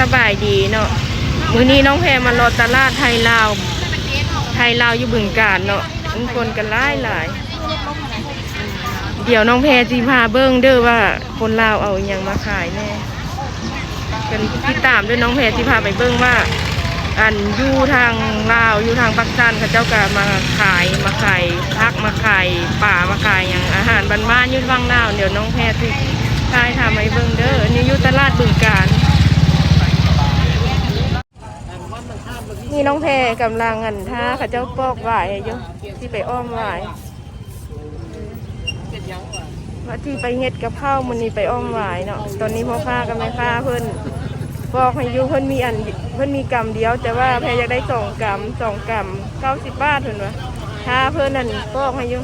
สบายดีเนาะมื้อนี้น้องแพรมารอตลาดไทยลาว ไทยลาวอยู่บึงกาฬเนาะมีคนกันหลายหลาย เดี๋ยวน้องแพรจีพาเบิ้งเด้อว่าคนลาวเอาอหยังมาขายแน่กันติดตามด้วยน้องแพรจีพาไปเบิ้งว่า อันอยู่ทางลาวอยู่ทางปักจันเขาเจ้าก็มาขายมาขายพักมาขายป่ามาขายอย่างอาหารบ้านๆอยุ่ฟังลาวเดี๋ยวน้องแพรสิทายทำให้เบิ้งเด้ออันนี่อยู่ตลาดบึงกาฬ นี่น้องแพรกำลังอันท่าเขาเจ้าปอกหวายอยู่ที่ไปอ้อมหวายว่าที่ไปเฮ็ดกับข้าวมันนี่ไปอ้อมหวายเนาะตอนนี้พ่อค้ากับแม่ค้าเพิ่นบอกให้ยู่เพิ่นมีอันเพิ่นมีกำเดียว แต่ว่าแพรอยากได้สองกำสองกำเก้าสิบบาทเพิ่นว่าถ้าเพิ่นนั่นบอกให้ยู่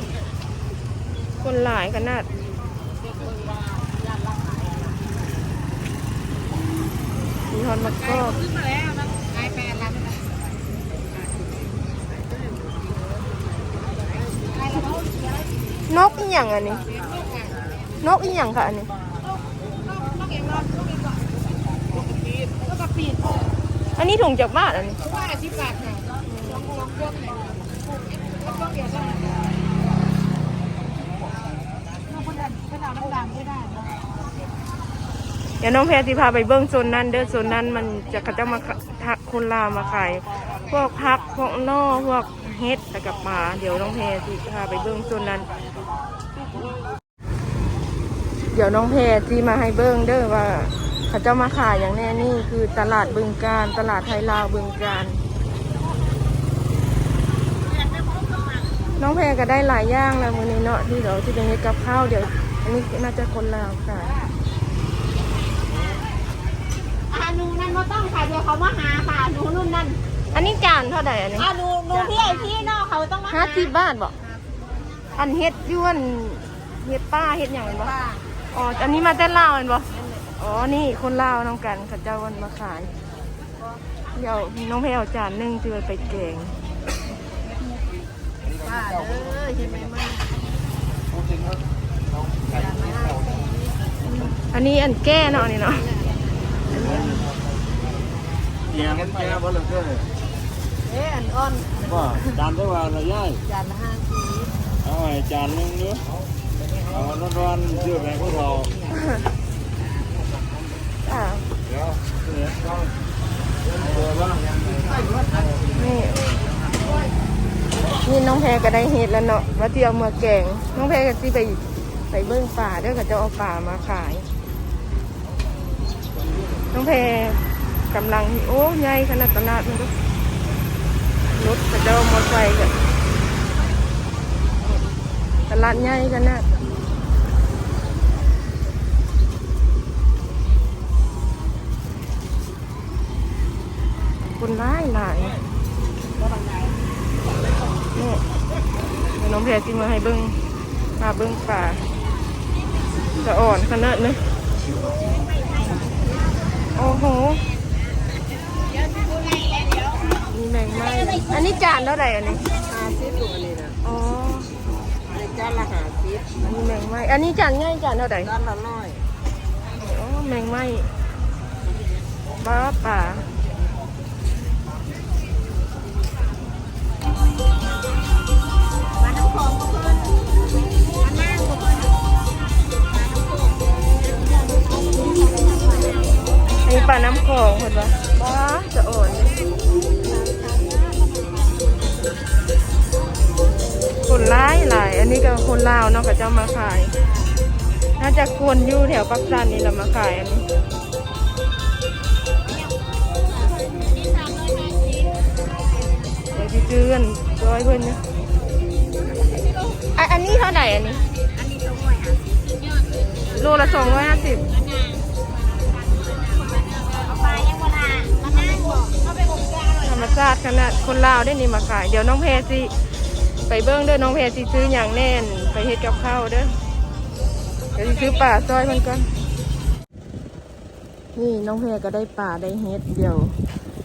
คนหลายขนาดมีฮอนมะกอก นกอีหยังอันนี้ นกอีหยังค่ะอันนี้อันนี้ถุงจากบ้านอันนี้ว่าอาชีพหลักค่ะลองลองพวกไหนพวกเดียวกันน้องคนดันคนเอาน้ำดำไม่ได้เดี๋ยวน้องแพรที่พาไปเบิ้องโซนนั้นเด้อโซนนั้นมันจะเขาจะมาทักคนลาวมาขายพวกพักพวกนอพวก เฮ็ดแล้วกับปลาเดี๋ยวน้องแพรที่พาไปเบิ้งโซนนั้น เดี๋ยวน้องแพรที่มาให้เบิ้งเด้อว่า เขาเจะมาขายอย่างแน่นี่คือตลาดบึงการ ตลาดไทยลาวบึงการ น้องแพรก็ได้หลายอย่างแล้วมือนี้เนาะที่เดี๋ยวที่จะเฮ็ดกับข้าวเดี๋ยวอันนี้น่าจะคนลาวขายอ่าหนูนั่นไม่ต้องค่ะเดี๋ยวเขามาหาค่ะหนูนุ่นนั่น อันนี้จานเท่าไหร่อันนี้อ่าหนูหนูพี่ไอพี่นอกเขาต้องมาห้าสิบบาทบอกอันเฮ็ดยวนเฮ็ดป้าเฮ็ดอย่างนั้นบ่ป้าอ๋อ อันนี้มาแต่ลาวแมันบ่อ๋อ นี่คนลาวน้องกันเขาเจ้าวันมาขาย เดี๋ยวน้องแพรเอาจานหนึงที่ไว้ไปแกงป้าเด้อใช่ไหมมันอันนี้อันแก้เนาะอันนี่เนาะเนี่ยมันแก่บ่ เหลือเกินเอ๊ะอันอ้อนว่าจานได้ว่าอะไรย่ายจานละห้าสิบเอาไว้จานหนึงเนื้อเอาร้อนๆเชื่อแม่พวกเราอ่าเดี๋ยวเนี่ยต้องเออว่านี่นี่น้องแพรก็ได้เฮ็ดแล้วเนาะว่าที่เอามาแกง น้องแพรก็สิไปไปเบิ้งป่าเด้อเขาเจะเอาป่ามาขาย น้องแพรกำลัง โอ้ใหญ่ขนาดตลาดมันก็ รถเขาเจะเอามอเตอร์ไซค์กันตลาดใหญ่ขนาดคนร้ายหลายนี่มีน้องแพรจิมาให้เบิ้งมาเบิ้งป่าจะอ่อนขนาดนี้โอ้โหมี แมงไม้อันนี้จานเท่าไหร่อันนี้ห้าสิบลูกอันนี้นะอ๋ออันนี้จานละห้าสิบอันนี้แมงไม้อันนี้จานง่ายจานเท่าไหร่จานละร้อยอ๋อแมงไม้บ้าป่าอันนี้ปลาน้ำโขงเห็นปะบ้าจะอ่อนเลย คนร้ายหลาย อันนี้ก็คนลาวเนาะก็จะมาขาย น่าจะคนอยู่แถวปักสันนี่แหละมาขายอันนี้เดี๋ยวพี่ซื้อกันร้อยเพื่อนเนี่ยอะอันนี้เท่าไหร่อันนี้อันนี้ต้องร้อยห้าสิบโลละสองร้อยห้าสิบธรรมชาติขนาดคนลาวได้นี่มาขาย เดี๋ยวน้องเพรสิ ไปเบิ้งเด้อน้องเพรสิซื้ออย่างแน่น ไปเฮ็ดกับข้าวเด้อเดี๋ยวสิซื้อป่าซอยมันก่อนนี่น้องเพรก็ได้ป่าได้เฮ็ดเดี๋ยว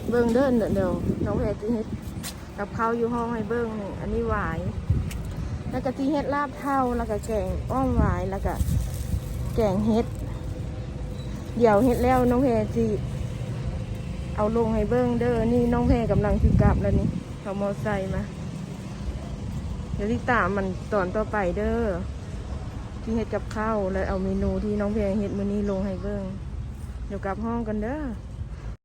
เบิ้งเด้อเดี๋ยวน้องเพรสิเฮ็ดกับข้าวอยู่ห้องให้เบิ้งนี่อันนี้หวาย แล้วก็ที่เฮ็ดลาบเท่าแล้วก็แกงอ้อมหวายแล้วก็แกงเฮ็ด เดี๋ยวเฮ็ดแล้วน้องเพรสิเอาลงให้เบิ้งเด้อนี่น้องแพรกำลังสิกลับแล้วนี่เขามอไซค์มา ดี๋ยวติดตามมันตอนต่อไปเด้อที่เฮ็ดกับข้าวแล้วเอาเมนูที่น้องเพรเฮ็ดมื้อนี้ลงให้เบิ้งเดี๋ยวกลับห้องกันเด้อ